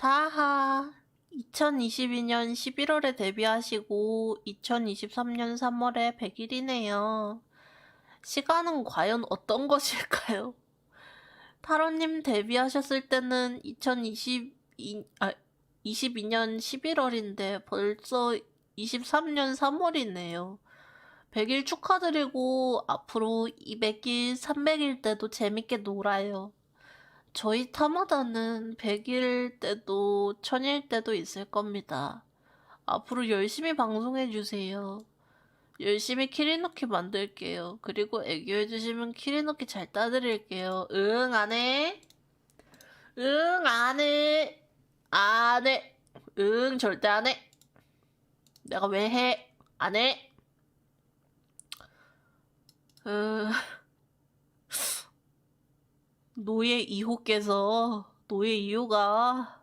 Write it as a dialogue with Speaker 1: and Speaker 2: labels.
Speaker 1: 타하 2022년 11월에 데뷔하시고 2023년 3월에 100일이네요. 시간은 과연 어떤 것일까요? 타로님 데뷔하셨을 때는 2022, 아, 22년 11월인데 벌써 23년 3월이네요. 100일 축하드리고 앞으로 200일, 300일 때도 재밌게 놀아요. 저희 타마다는 100일 때도 1000일 때도 있을 겁니다. 앞으로 열심히 방송해 주세요. 열심히 키리노키 만들게요. 그리고 애교해 주시면 키리노키 잘 따드릴게요. 응, 안 해? 응, 안 해? 안 해? 응, 절대 안 해? 내가 왜 해? 안 해? 으... 노예 2호께서 노예 2호가